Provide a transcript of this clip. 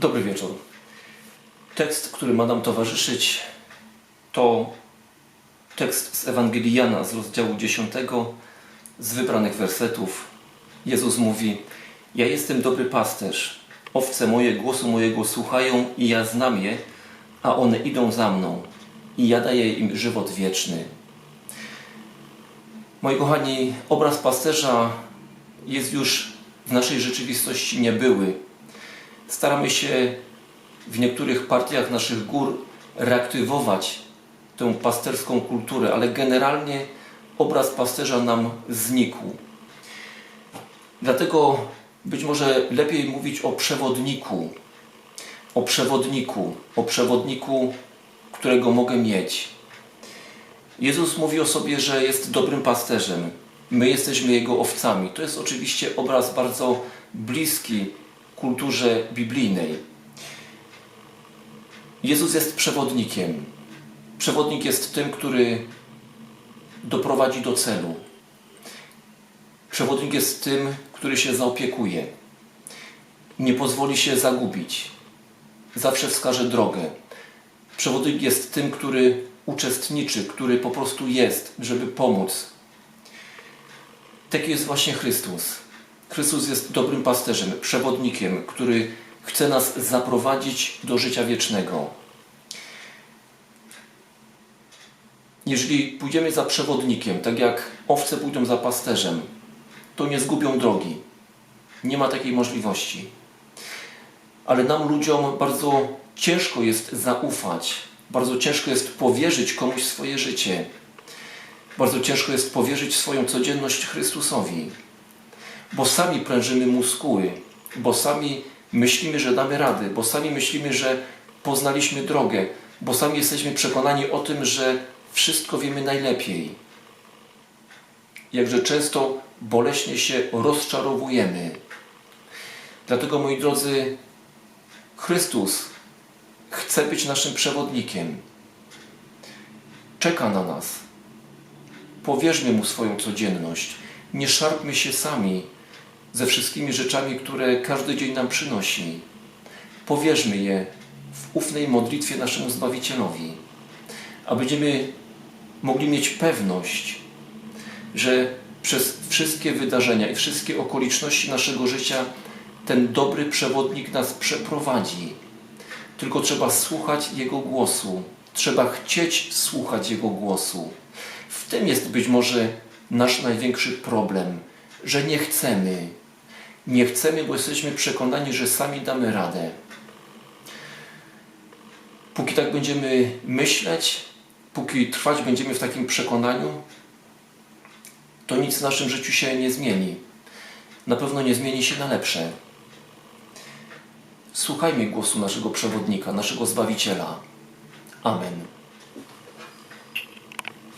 Dobry wieczór. Tekst, który ma nam towarzyszyć, to tekst z Ewangelii Jana z rozdziału 10, z wybranych wersetów. Jezus mówi: Ja jestem dobry pasterz. Owce moje głosu mojego słuchają i ja znam je, a one idą za mną i ja daję im żywot wieczny. Moi kochani, obraz pasterza jest już w naszej rzeczywistości niebyły. Staramy się w niektórych partiach naszych gór reaktywować tę pasterską kulturę, ale generalnie obraz pasterza nam znikł. Dlatego być może lepiej mówić o przewodniku, o przewodniku, o przewodniku, którego mogę mieć. Jezus mówi o sobie, że jest dobrym pasterzem. My jesteśmy Jego owcami. To jest oczywiście obraz bardzo bliski kulturze biblijnej. Jezus jest przewodnikiem. Przewodnik jest tym, który doprowadzi do celu. Przewodnik jest tym, który się zaopiekuje. Nie pozwoli się zagubić. Zawsze wskaże drogę. Przewodnik jest tym, który uczestniczy, który po prostu jest, żeby pomóc. Taki jest właśnie Chrystus. Chrystus jest dobrym pasterzem, przewodnikiem, który chce nas zaprowadzić do życia wiecznego. Jeżeli pójdziemy za przewodnikiem, tak jak owce pójdą za pasterzem, to nie zgubią drogi. Nie ma takiej możliwości. Ale nam, ludziom, bardzo ciężko jest zaufać, bardzo ciężko jest powierzyć komuś swoje życie. Bardzo ciężko jest powierzyć swoją codzienność Chrystusowi, bo sami prężymy muskuły, bo sami myślimy, że damy rady, bo sami myślimy, że poznaliśmy drogę, bo sami jesteśmy przekonani o tym, że wszystko wiemy najlepiej. Jakże często boleśnie się rozczarowujemy. Dlatego, moi drodzy, Chrystus chce być naszym przewodnikiem. Czeka na nas. Powierzmy Mu swoją codzienność. Nie szarpmy się sami ze wszystkimi rzeczami, które każdy dzień nam przynosi. Powierzmy je w ufnej modlitwie naszemu Zbawicielowi, a będziemy mogli mieć pewność, że przez wszystkie wydarzenia i wszystkie okoliczności naszego życia ten dobry przewodnik nas przeprowadzi. Tylko trzeba słuchać Jego głosu. Trzeba chcieć słuchać Jego głosu. W tym jest być może nasz największy problem, że nie chcemy. Nie chcemy, bo jesteśmy przekonani, że sami damy radę. Póki tak będziemy myśleć, póki trwać będziemy w takim przekonaniu, to nic w naszym życiu się nie zmieni. Na pewno nie zmieni się na lepsze. Słuchajmy głosu naszego przewodnika, naszego Zbawiciela. Amen.